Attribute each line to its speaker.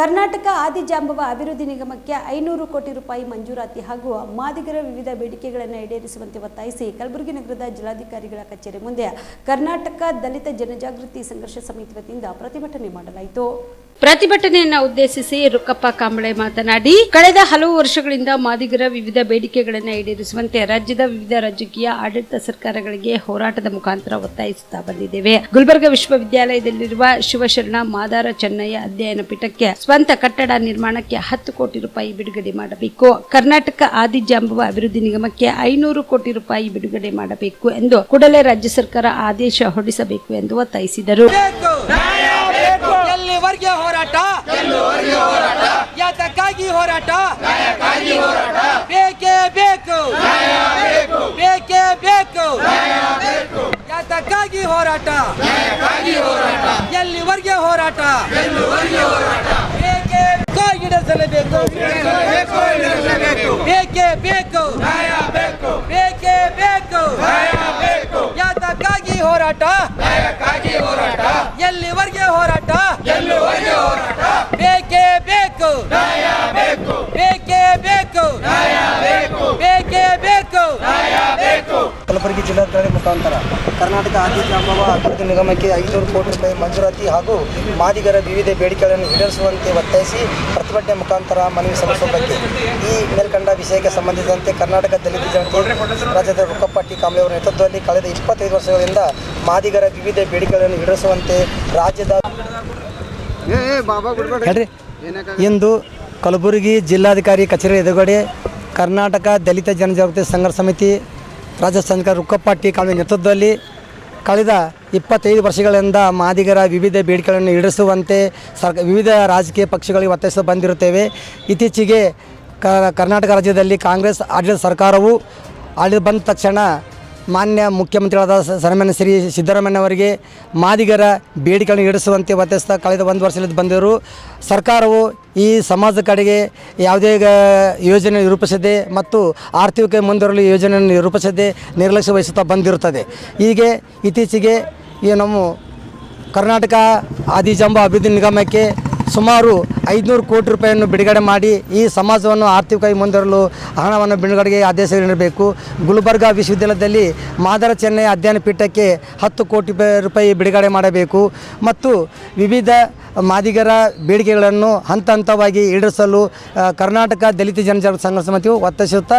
Speaker 1: ಕರ್ನಾಟಕ ಆದಿಜಾಂಬವ ಅಭಿವೃದ್ಧಿ ನಿಗಮಕ್ಕೆ ಐನೂರು ಕೋಟಿ ರೂಪಾಯಿ ಮಂಜೂರಾತಿ ಹಾಗೂ ಮಾದಿಗರ ವಿವಿಧ ಬೇಡಿಕೆಗಳನ್ನು ಈಡೇರಿಸುವಂತೆ ಒತ್ತಾಯಿಸಿ ಕಲಬುರಗಿ ನಗರದ ಜಿಲ್ಲಾಧಿಕಾರಿಗಳ ಕಚೇರಿ ಮುಂದೆ ಕರ್ನಾಟಕ ದಲಿತ ಜನಜಾಗೃತಿ ಸಂಘರ್ಷ ಸಮಿತಿ ವತಿಯಿಂದ ಪ್ರತಿಭಟನೆ ಮಾಡಲಾಯಿತು ಪ್ರತಿಭಟನೆಯನ್ನು ಉದ್ದೇಶಿಸಿ ರುಕ್ಕಪ್ಪ ಕಾಂಬಳೆ ಮಾತನಾಡಿ ಕಳೆದ ಹಲವು ವರ್ಷಗಳಿಂದ ಮಾದಿಗರ ವಿವಿಧ ಬೇಡಿಕೆಗಳನ್ನು ಈಡೇರಿಸುವಂತೆ ರಾಜ್ಯದ ವಿವಿಧ ರಾಜಕೀಯ ಆಡಳಿತ ಸರ್ಕಾರಗಳಿಗೆ ಹೋರಾಟದ ಮುಖಾಂತರ ಒತ್ತಾಯಿಸುತ್ತಾ ಬಂದಿದ್ದೇವೆ ಗುಲ್ಬರ್ಗ ವಿಶ್ವವಿದ್ಯಾಲಯದಲ್ಲಿರುವ ಶಿವಶರಣ ಮಾದಾರ ಚೆನ್ನಯ್ಯ ಅಧ್ಯಯನ ಪೀಠಕ್ಕೆ ಸ್ವಂತ ಕಟ್ಟಡ ನಿರ್ಮಾಣಕ್ಕೆ ಹತ್ತು ಕೋಟಿ ರೂಪಾಯಿ ಬಿಡುಗಡೆ ಮಾಡಬೇಕು ಕರ್ನಾಟಕ ಆದಿಜಾಂಬುವ ಅಭಿವೃದ್ಧಿ ನಿಗಮಕ್ಕೆ ಐನೂರು ಕೋಟಿ ರೂಪಾಯಿ ಬಿಡುಗಡೆ ಮಾಡಬೇಕು ಎಂದು ಕೂಡಲೇ ರಾಜ್ಯ ಸರ್ಕಾರ ಆದೇಶ ಹೊರಡಿಸಬೇಕು ಎಂದು ಒತ್ತಾಯಿಸಿದರು ಹೋರಾಟ ಬೇಕೇ ಬೇಕು ಬೇಕು ಹೋರಾಟ ಎಲ್ಲಿವರೆಗೆ ಹೋರಾಟ ಬೇಕು
Speaker 2: ಬೇಕೇ ಬೇಕು ಬೇಕೇ ಬೇಕು ಯಾತಕ್ಕಾಗಿ ಹೋರಾಟ ಕಲಬುರಗಿ ಜಿಲ್ಲಾಧಿಕಾರಿ ಮುಖಾಂತರ ಕರ್ನಾಟಕ ಆದಿಗ್ರಾಮ ಅಭಿವೃದ್ಧಿ ನಿಗಮಕ್ಕೆ ಐನೂರು ಕೋಟಿ ರೂಪಾಯಿ ಮಂಜೂರಾತಿ ಹಾಗೂ ಮಾದಿಗರ ವಿವಿಧ ಬೇಡಿಕೆಗಳನ್ನು ಈಡೇರಿಸುವಂತೆ ಒತ್ತಾಯಿಸಿ ಪ್ರತಿಭಟನೆ ಮುಖಾಂತರ ಮನವಿ ಸಲ್ಲಿಸುವ ಈ ಮೇಲ್ಕಂಡ ವಿಷಯಕ್ಕೆ ಸಂಬಂಧಿಸಿದಂತೆ ಕರ್ನಾಟಕ ದಲಿತ ಜನತೆ ರಾಜ್ಯದ ರುಕ್ಕಪ್ಪಟ್ಟಿ ಟಿ ಅವರ ನೇತೃತ್ವದಲ್ಲಿ ಕಳೆದ ಇಪ್ಪತ್ತೈದು ವರ್ಷಗಳಿಂದ ಮಾದಿಗರ ವಿವಿಧ ಬೇಡಿಕೆಗಳನ್ನು ಈಡೇರಿಸುವಂತೆ ರಾಜ್ಯದ
Speaker 3: ಇಂದು ಕಲಬುರಗಿ ಜಿಲ್ಲಾಧಿಕಾರಿ ಕಚೇರಿ ಎದುಗಡೆ ಕರ್ನಾಟಕ ದಲಿತ ಜನಜಾಗೃತಿ ಸಂಘರ್ಷ ಸಮಿತಿ ರಾಜ್ಯ ಸಂಘ ರುಕ್ಕಪ್ಪ ನೇತೃತ್ವದಲ್ಲಿ ಕಳೆದ ಇಪ್ಪತ್ತೈದು ವರ್ಷಗಳಿಂದ ಮಾದಿಗರ ವಿವಿಧ ಬೇಡಿಕೆಗಳನ್ನು ಈಡೇರಿಸುವಂತೆ ಸರ್ ವಿವಿಧ ರಾಜಕೀಯ ಪಕ್ಷಗಳಿಗೆ ಒತ್ತಾಯಿಸ ಬಂದಿರುತ್ತೇವೆ ಇತ್ತೀಚೆಗೆ ಕರ್ನಾಟಕ ರಾಜ್ಯದಲ್ಲಿ ಕಾಂಗ್ರೆಸ್ ಆಡಳಿತ ಸರ್ಕಾರವು ಆಡಳಿತ ಬಂದ ತಕ್ಷಣ ಮಾನ್ಯ ಮುಖ್ಯಮಂತ್ರಿಗಳಾದ ಸನ್ಮಾನ್ಯ ಶ್ರೀ ಅವರಿಗೆ ಮಾದಿಗರ ಬೇಡಿಕೆಗಳನ್ನು ಈಡಿಸುವಂತೆ ಒತ್ತಾಯಿಸ್ತಾ ಕಳೆದ ಒಂದು ವರ್ಷದಲ್ಲಿ ಬಂದಿರು ಸರ್ಕಾರವು ಈ ಸಮಾಜದ ಕಡೆಗೆ ಯಾವುದೇ ಯೋಜನೆ ರೂಪಿಸದೆ ಮತ್ತು ಆರ್ಥಿಕ ಮುಂದುವರಲು ಯೋಜನೆಯನ್ನು ರೂಪಿಸದೆ ನಿರ್ಲಕ್ಷ್ಯ ವಹಿಸುತ್ತಾ ಬಂದಿರುತ್ತದೆ ಹೀಗೆ ಇತ್ತೀಚೆಗೆ ಈ ನಮ್ಮ ಕರ್ನಾಟಕ ಆದಿಜಾಂಬ ಅಭಿವೃದ್ಧಿ ನಿಗಮಕ್ಕೆ ಸುಮಾರು ಐದುನೂರು ಕೋಟಿ ರೂಪಾಯಿಯನ್ನು ಬಿಡುಗಡೆ ಮಾಡಿ ಈ ಸಮಾಜವನ್ನು ಆರ್ಥಿಕವಾಗಿ ಮುಂದರಲು ಹಣವನ್ನು ಬಿಡುಗಡೆಗೆ ಆದೇಶ ನೀಡಬೇಕು ಗುಲ್ಬರ್ಗ ವಿಶ್ವವಿದ್ಯಾಲಯದಲ್ಲಿ ಮಾದರ ಚೆನ್ನೈ ಅಧ್ಯಯನ ಪೀಠಕ್ಕೆ ಹತ್ತು ಕೋಟಿ ರೂಪಾಯಿ ಬಿಡುಗಡೆ ಮಾಡಬೇಕು ಮತ್ತು ವಿವಿಧ ಮಾದಿಗರ ಬೇಡಿಕೆಗಳನ್ನು ಹಂತ ಹಂತವಾಗಿ ಈಡೇರಿಸಲು ಕರ್ನಾಟಕ ದಲಿತ ಜನಜಾಗೃತಿ ಸಂಘ ಸಮಿತಿಯು ಒತ್ತಾಯಿಸುತ್ತಾ